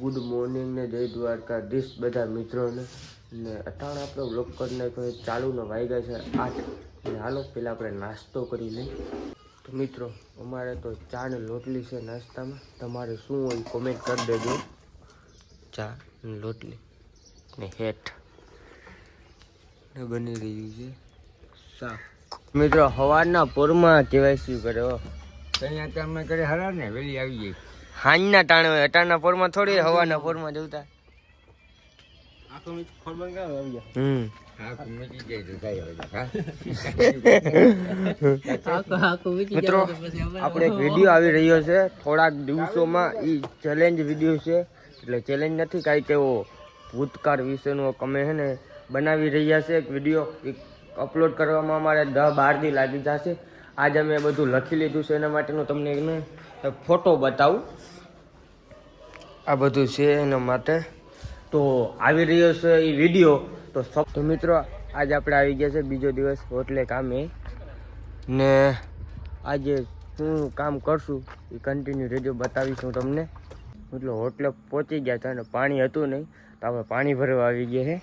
Good morning ને જય દ્વારકા દિશ બધા મિત્રોને. ને અટાણ આપણે બ્લોક કરી નાખ્યો ચાલુનો વાગ્યા છે આઠ. ને હાલો, પહેલાં આપણે નાસ્તો કરી લઈએ. તો મિત્રો, અમારે તો ચા ને લોટલી છે નાસ્તામાં. તમારે શું હોય કોમેન્ટ કરી દેજો. ચા ને લોટલી ને હેઠ. ને બની રહ્યું છે શાક. મિત્રો સવારના પોરમાં કેવાય કરે કર્યો અહીંયા તમે કરી હરા ને વહેલી આવી ગઈ હાંજના ટાણે હોય અટાણના પોરમાં થોડી હવાના પોરમાં જવતા મિત્રો આપણે એક વીડિયો આવી રહ્યો છે. થોડાક દિવસોમાં એ ચેલેન્જ વીડિયો છે. એટલે ચેલેન્જ નથી કાંઈ કેવો ભૂતકાળ વિશેનો અમે છે ને બનાવી રહ્યા છે. એક વીડિયો અપલોડ કરવામાં અમારે દહ બાર દી લાગી જશે. આજે અમે બધું લખી લીધું છે એના માટેનો તમને એને ફોટો બતાવું. આ બધું છે એના માટે. તો આવી રહ્યો છે એ વીડિયો તો તો મિત્રો, આજે આપણે આવી ગયા છે બીજો દિવસ હોટલે કામે. ને આજે શું કામ કરશું એ કન્ટિન્યુ રેડિયો બતાવીશ હું તમને. એટલે હોટલે પહોંચી ગયા હતા અને પાણી હતું નહીં, તો આપણે પાણી ભરવા આવી ગયા છે.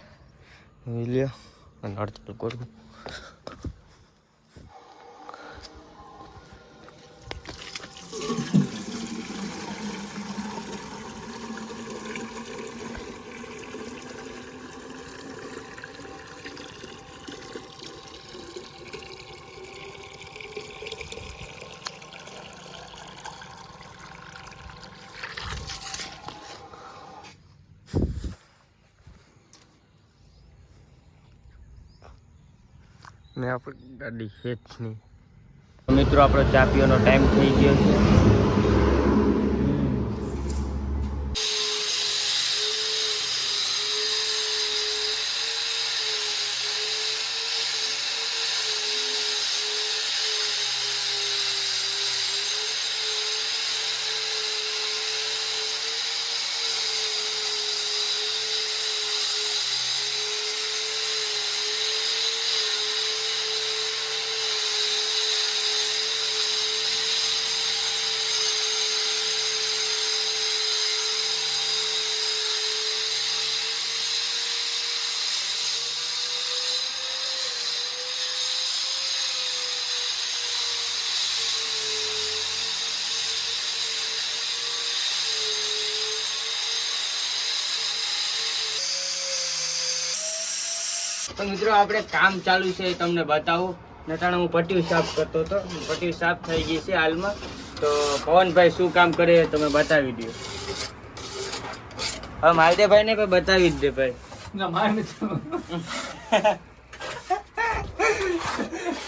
લ્યો, અને અડચણ કરું ને આપણી ગાડી હેઠની મિત્રો આપણો ચા પીવાનો ટાઈમ થઈ ગયો છે. તો મિત્રો આપણે કામ ચાલુ છે તમને બતાવું. નટાણે હું પટ્યું સાફ કરતો હતો. પટ્ટીઓ સાફ થઈ ગઈ છે હાલમાં. તો પવનભાઈ શું કામ કરે તમે બતાવી દો હવે માલદેભાઈ ને ભાઈ બતાવી જ દે ભાઈ.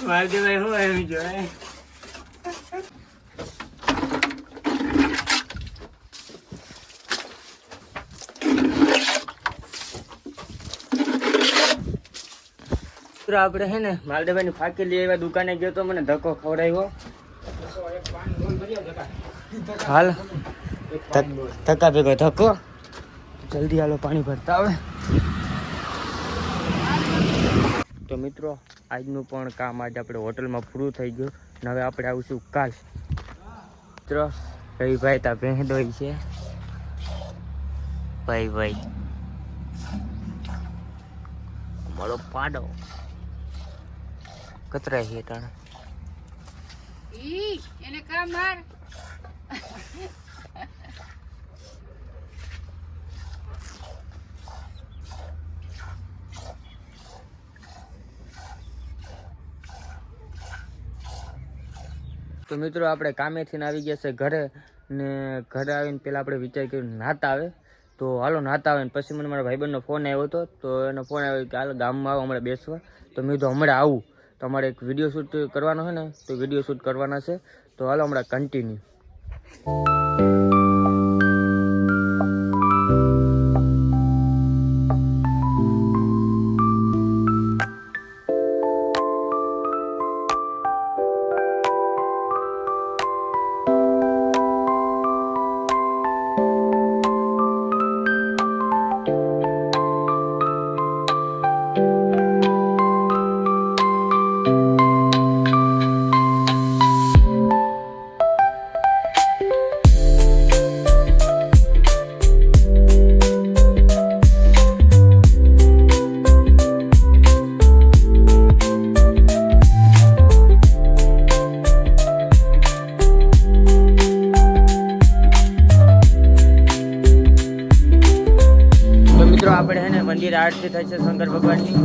માલદેભાઈ હું એમ જોયે મિત્રો આપણે હે ને માલદેભાઈની ફાકી લઈ આવ્યા દુકાને ગયો તો મને ધક્કો ખવડાવ્યો. હાલ. ધક્કા ભેગો ધક્કો. જલ્દી હાલો પાણી ભરતા આવે તો મિત્રો, આજનું પણ કામ આજે આપણે હોટલમાં પૂરું થઈ ગયું અને હવે આપણે આવીશું કાલ. મિત્રો રવિભાઈ તા ભેંડોઈ છે. ભાઈ ભાઈ. મળો પાડો. કતરાય છે ટાણે? ઈ એને કામ માર તો મિત્રો આપણે કામેથી ને આવી ગયા છે ઘરે ને ઘરે આવીને પહેલાં આપણે વિચાર કર્યું નાતા આવે. તો હાલો નાતા આવે ને પછી મને મારા ભાઈબંધનો ફોન આવ્યો હતો તો એનો ફોન આવ્યો કે હાલ ગામમાં આવો હમણાં બેસવા. તો મેં તો હમણાં આવું. તો અમારે એક વીડિયો શૂટ કરવાનો છે ને, તો વીડિયો શૂટ કરવાના છે. તો હાલો હમણાં કન્ટિન્યુ આરતી થાય છે શંકર ભગવાનની.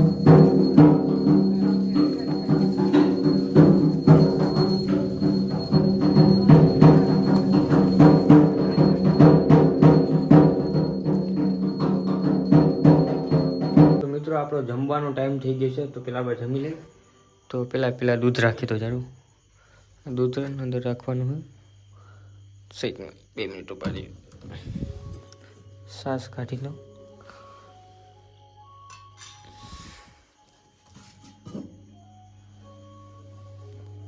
તો મિત્રો આપણો જમવાનો ટાઈમ થઈ ગયો છે. તો પેલા આપણે જમી લઈએ. તો પેલા પેલા દૂધ રાખી દો જારું દૂધ અંદર રાખવાનું હોય. સહી બે મિનિટ ઉપાડી. સાસ કાઢી લો.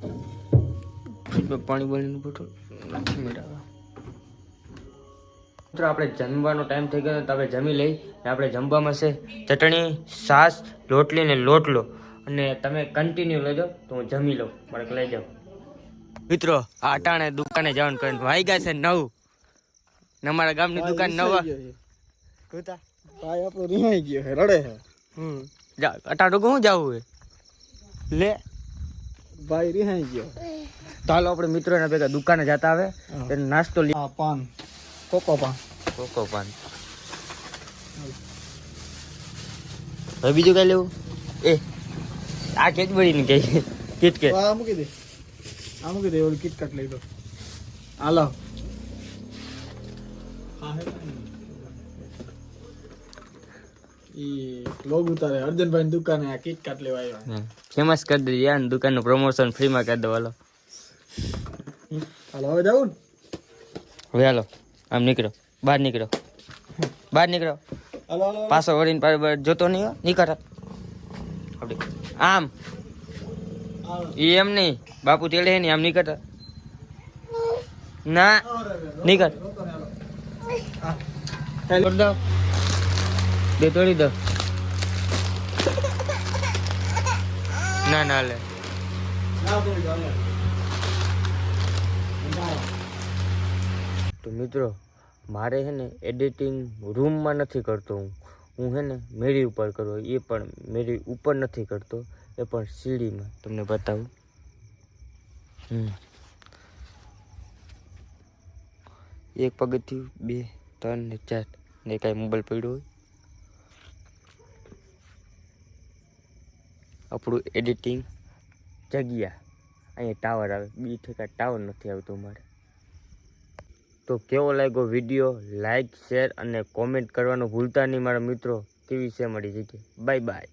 ફ્રીજમાં પાણી બળીનું બોટલ નથી મેળવ્યા મિત્રો આપણે જમવાનો ટાઈમ થઈ ગયો તો આપણે જમી લઈ ને આપણે જમવામાં છે ચટણી સાસ લોટલી ને લોટલો. અને તમે કન્ટિન્યુ લેજો તો હું જમી લઉં. મારે લઈ જાઉં મિત્રો આ અટાણે દુકાને જવાનું કરીને ભાઈ ગયા છે નવ. ને અમારા ગામની દુકાન નવા. કુતા ભાઈ આપણો રિહાઈ ગયો હે રડે હે હમ. જા અટાણું હું જાવું હે લે. ભાઈ રિહાઈ ગયો. ચાલો આપણે મિત્રોના ભેગા દુકાને જતા આવે. એને નાસ્તો લઈ પાન. કોકો પાન. કોકો પાન. હવે બીજું કઈ લેવું? એ આ કેડબરી ની કઈ કિટકેટ આ મૂકી દે. આ મૂકી દે ઓલી કિટકેટ લઈ દો હાલો. ઈ લોગ ઉતારે અર્જનભાઈ દુકાને આ કિટકટ લેવા આવ્યા. ફેમસ કરી દઈએ યાર દુકાનનું પ્રમોશન ફ્રીમાં કરી દો હાલો. હાલો હવે હાલો આમ નીકળો બહાર નીકળો. બહાર નીકળો. હાલો હાલો પાછો વળીને પાછો જોતો નહીં હો. નીકળ આપણે આમ. એ એમ નહીં બાપુ તેડે નહીં આમ નીકળ ના નીકળ. દો. બે તોડી દો. ના ના, લે. તો મિત્રો, મારે છે ને એડિટિંગ રૂમમાં નથી કરતો હું. હું છે ને મેરી ઉપર કરું, એ પણ મેરી ઉપર નથી કરતો, એ પણ સીડીમાં. તમને બતાવું. હમ. એક પગથિયું, બે, ત્રણ ને ચાર. ને કાંઈ મોબાઈલ પડ્યો હોય. આપણું એડિટિંગ જગ્યા. અહીંયા ટાવર આવે. બી ઠેકા ટાવર નથી આવતો મારે તો કેવો લાગ્યો વીડિયો? લાઈક, શેર અને કોમેન્ટ કરવાનું ભૂલતા નહીં મારા મિત્રો. કેવી છે મારી જગ્યા? Bye bye.